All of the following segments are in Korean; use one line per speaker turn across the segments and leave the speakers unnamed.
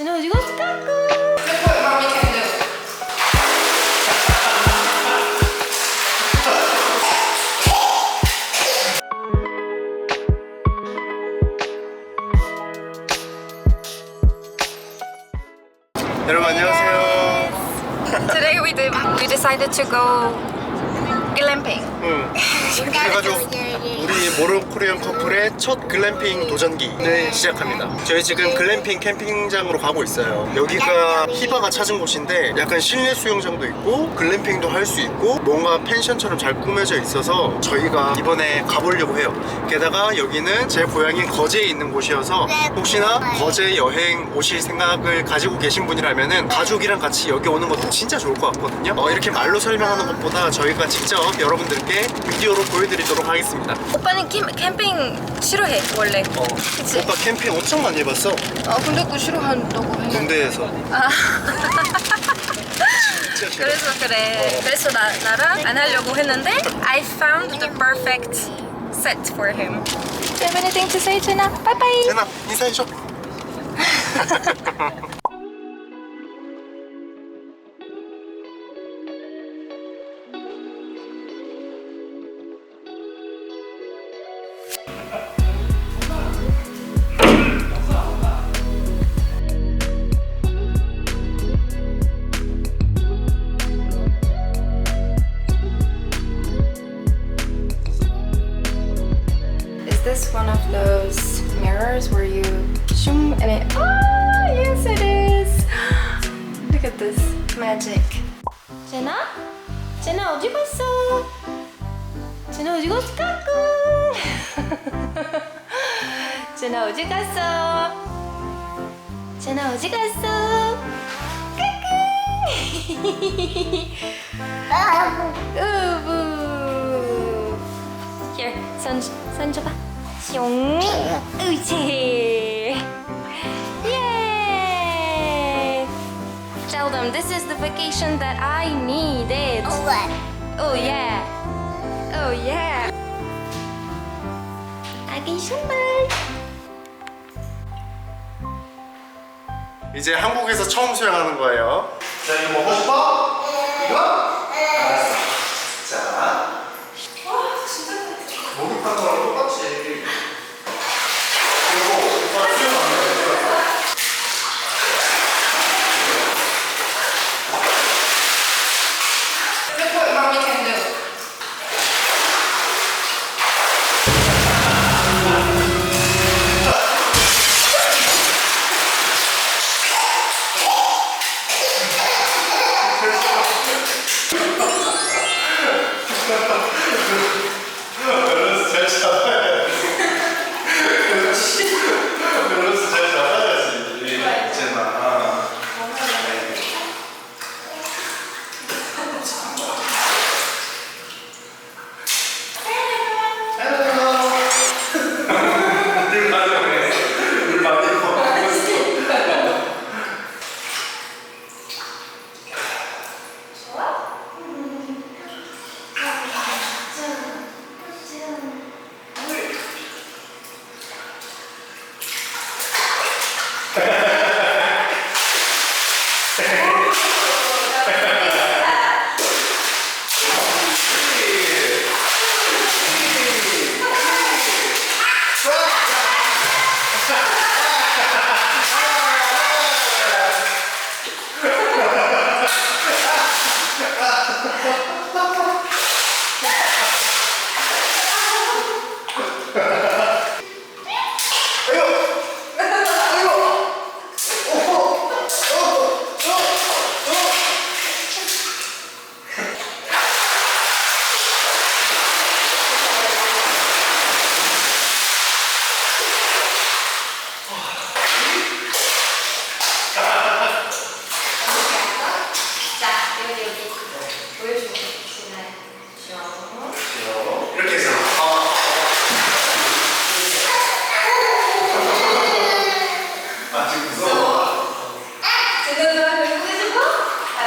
쟤는 어디 갔어 까꿍
여러분 안녕하세요.
Today we did we decided to go glamping
응. 그래가지고 우리 모로코리안 커플의 첫 글램핑 도전기를 시작합니다. 저희 지금 글램핑 캠핑장으로 가고 있어요. 여기가 히바가 찾은 곳인데 약간 실내 수영장도 있고 글램핑도 할 수 있고 뭔가 펜션처럼 잘 꾸며져 있어서 저희가 이번에 가보려고 해요. 게다가 여기는 제 고향인 거제에 있는 곳이어서 혹시나 거제 여행 오실 생각을 가지고 계신 분이라면은 가족이랑 같이 여기 오는 것도 진짜 좋을 것 같거든요. 어, 이렇게 말로 설명하는 것보다 저희가 직접 여러분들께 비디오로 보여드리도록 하겠습니다.
오빠는 캠, 캠핑 싫어해 원래
어,
그치?
오빠 캠핑 엄청 많이 해봤어.
어 근데 그 싫어한다고 했는데
군대에서.
아
진짜 싫어.
그래서 그래 그래서 나, 나랑 안 하려고 했는데 I found the perfect set for him Do you have anything to say, Jenna? Bye bye
제나 인사해줘.
제나 어디 갔어? 제나 어디 갔어? 까꿍 우부 Here, 손, 손 줘봐. 숑. 으치. Yay! Tell them this is the vacation that I needed. Oh yeah. Oh yeah. 아기 신발.
이제 한국에서 처음 수영하는 거예요. 자, 이거 먹고 싶어? 이거? 알았어.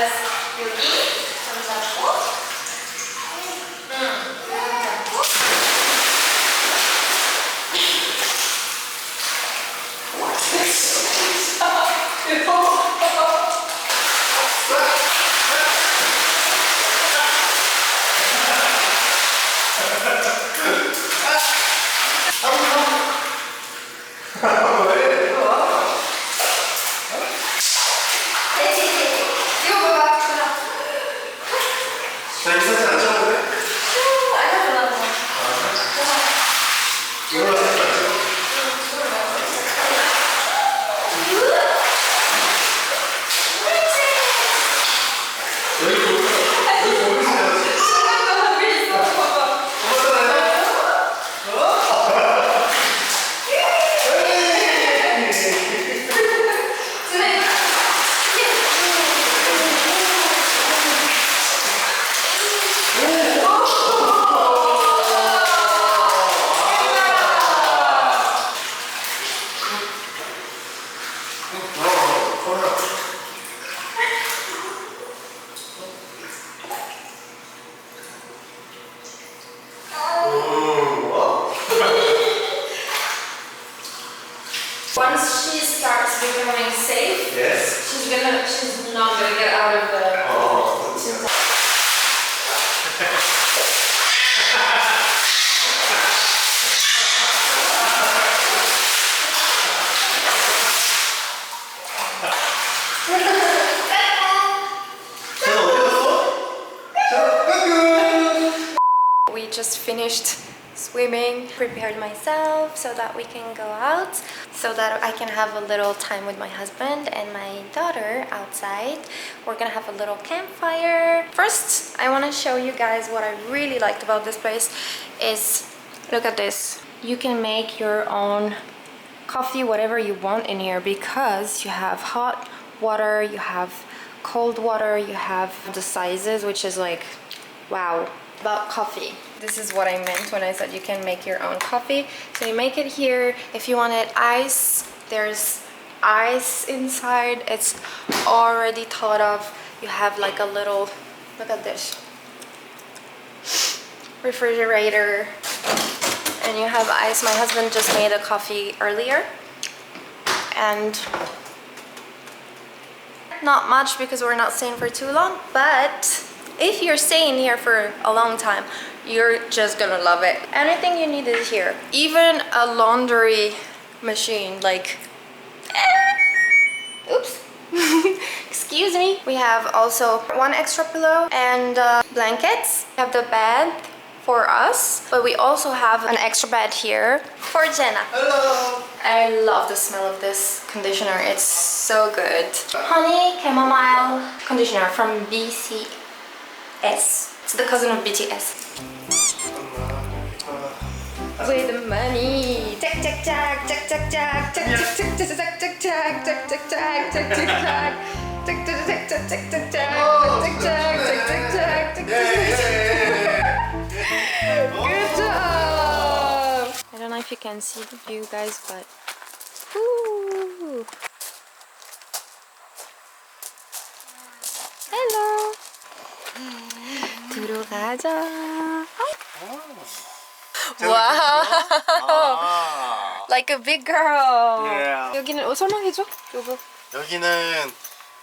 Yes,
you eat. Starts becoming safe,
Yes.
she's gonna, she's not gonna get out of the. Oh. We just finished swimming, prepared myself so that we can go out, so that I can have a little time with my husband and my daughter outside. We're gonna have a little campfire. First, I wanna show you guys what I really liked about this place is look at this. You can make your own coffee, whatever you want in here because you have hot water, you have cold water, you have the sizes, which is like, wow. About coffee. This is what I meant when I said you can make your own coffee. So you make it here. If you wanted ice, there's ice inside. It's already thought of. You have like a little, look at this refrigerator and you have ice. My husband just made a coffee earlier and not much because we're not staying for too long, but if you're staying here for a long time, you're just gonna love it. Anything you need is here. Even a laundry machine, like Oops. Excuse me. We have also one extra pillow and uh, blankets. We have the bed for us, but we also have an extra bed here for Jenna.
Hello.
I love the smell of this conditioner. It's so good. Honey chamomile conditioner from BCS. It's the cousin of BTS. With the money. Tack, tack, tack, tack, tack, tack, tack, tack, tack, tack, tack, tack, tack, tack, tack, tack, tack. Tack, tack, tack, tack, tack, tack, tack, tack, tack, tack, tack, tack, tack, Good job. I don't know if you can see you guys, but. Ooh. 가자. 와우.
아.
Like a big girl.
Yeah.
여기는 어, 설명해줘, 여보.
여기는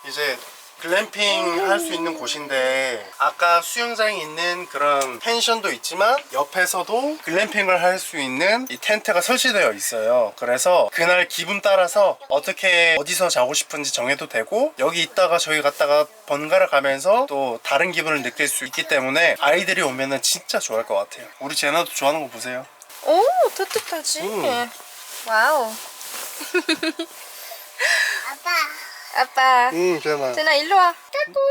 이제 글램핑 할 수 있는 곳인데 아까 수영장이 있는 그런 펜션도 있지만 옆에서도 글램핑을 할 수 있는 이 텐트가 설치되어 있어요 그래서 그날 기분 따라서 어떻게 어디서 자고 싶은지 정해도 되고 여기 있다가 저기 갔다가 번갈아 가면서 또 다른 기분을 느낄 수 있기 때문에 아이들이 오면은 진짜 좋아할 것 같아요 우리 제나도 좋아하는 거 보세요
오, 따뜻하지.
음.
와우.
아빠,
아빠.
응 제나
제나 일로 와.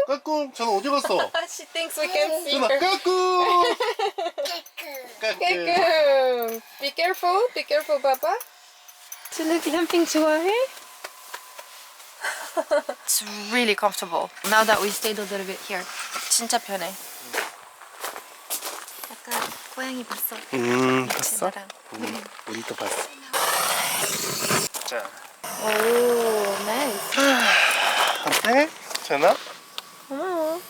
까꿍 저는 어디 갔어?
She thinks we can see
제나
her.
까꿍. 까꿍
깨끔. Be careful. Be careful, Papa. 제나 glamping 좋아해? It's really comfortable. Now that we stayed a little bit here. 진짜 편해. 아까 고양이 봤어.
음 봤어? 음, 우리도 봤어 자
오, 나이스.
어때? 제나?
어.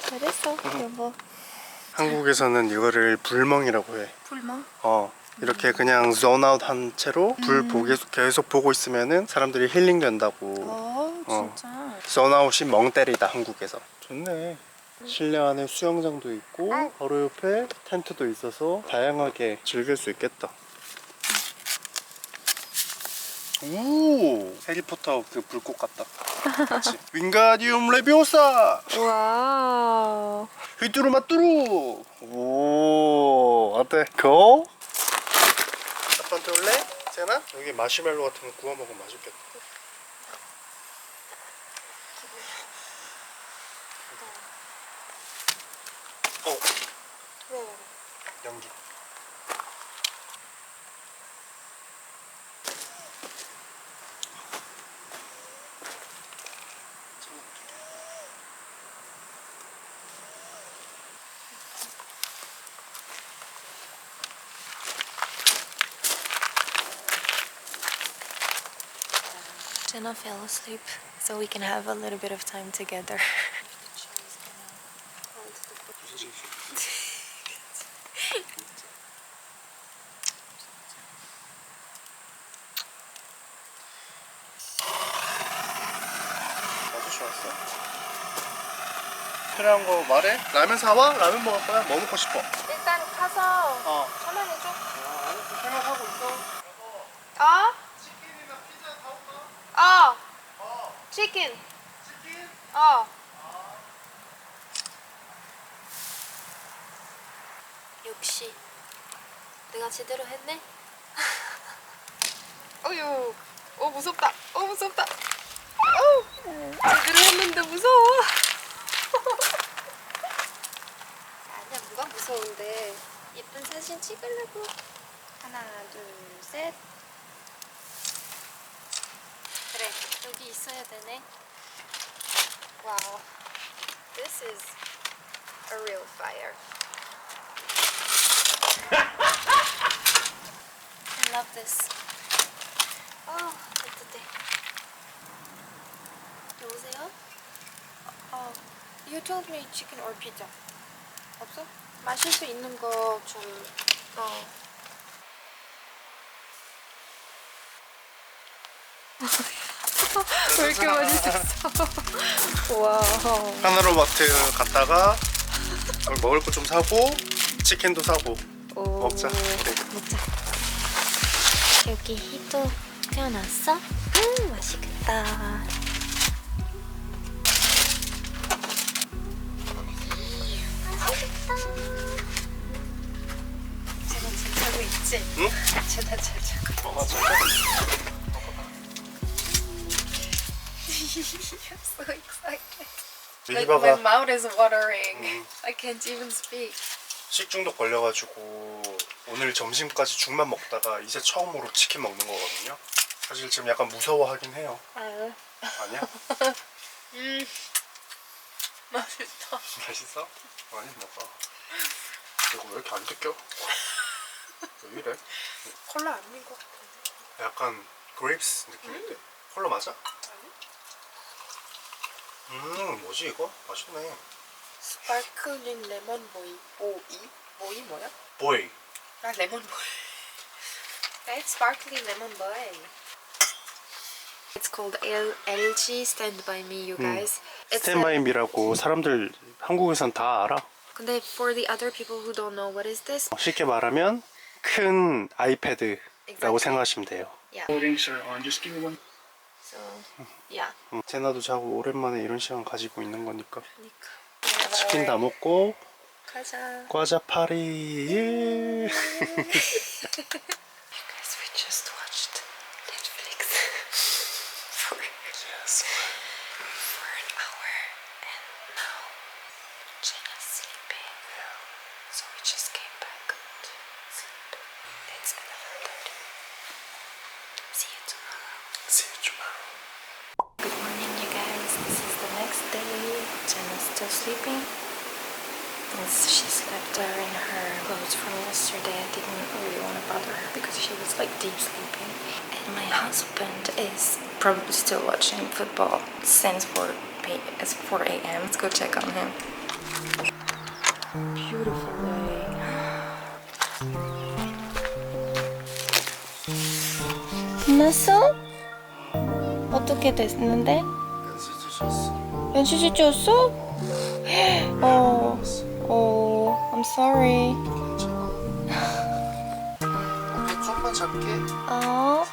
잘했어, 여보.
한국에서는 이거를 불멍이라고 해.
불멍?
어. 이렇게 그냥 존아웃 한 채로 불 보고 계속, 계속 보고 있으면은 사람들이 힐링 된다고.
어,
어.
진짜.
존아웃이 멍 때리다 한국에서. 좋네. 실내 안에 수영장도 있고 바로 옆에 텐트도 있어서 다양하게 즐길 수 있겠다. 오 해리포터 그 불꽃 같다. 그치? 윙가디움 레비오사.
와우.
휘뚜루 마뚜루 오 어때? 고? 아빠한테 올래? 세나? 여기 마시멜로 같은 거 구워 먹으면 맛있겠다 어
Jenna fell asleep. so we can have a little bit of time together.
나도 좋았어. 필요한 거 말해. 라면 사와? 라면 먹을 거야? 뭐 먹고 싶어?
일단 가서
어.
전화해줘.
아, 알았어. 생각하고 있어.
어? 어.
어.
치킨.
치킨?
어. 역시 내가 제대로 했네. 어유, 어 무섭다. 어 무섭다. 어, 제대로 했는데 무서워. 아니야, 뭐가 무서운데. 예쁜 사진 찍으려고. 하나, 둘, 셋. 여기 있어야 되네. Wow, this is a real fire. I love this. 어, 따뜻해. 여보세요? 어, you told me chicken or pizza. 없어? 마실 수 있는 거 좀, 어. 왜 이렇게 맛있었어? 와.
하나로마트 갔다가 뭘 먹을 거 좀 사고 치킨도 사고
오.
먹자.
먹자. 여기 희도 태어났어? 음, 맛있겠다. 맛있겠다. 제가 잘 자고 있지?
응?
제가 잘 자고.
어, 맞아. 우리
Like my mouth is watering.
음.
I can't even speak.
식중독 걸려가지고 오늘 점심까지 죽만 먹다가 이제 처음으로 치킨 먹는 거거든요. 사실 지금 약간 무서워하긴 해요.
아유.
아니야?
음. 맛있다.
맛있어? 많이 먹어. 이거 왜 이렇게 안 느껴? 왜 이래?
콜라 아닌 것 같은데.
약간 그레이프스 느낌인데? 콜라 맞아? 음 뭐지 이거? 맛있네.
스파클링 레몬 보이. 보이? 보이 뭐야?
보이.
아 레몬 보이. Right? Sparkling lemon boy. It's called L LG Stand By Me, you guys. It's a-
스탠바이미라고 사람들 한국에선 다 알아.
근데 for the other people who don't know what is this?
쉽게 말하면 큰 아이패드라고
Exactly.
생각하시면 돼요.
Yeah.
Recordings are on. Just give me one.
So yeah.
응, 제나도 자고 오랜만에 이런 시간 가지고 있는 거니까
그러니까.
치킨 다 먹고
가자.
과자 파리 예.
still sleeping. Since she slept uh, in her clothes from yesterday, I didn't really want to bother her because she was like deep sleeping. And my husband is probably still watching football since 4 p- it's 4 a.m. Let's go check on him. Beautiful day. 끝났어? 어떻게 됐는데? 연수지 쪘어? 어, 어, I'm sorry.
조금만 잡게
어,
사랑해
나도 사랑해.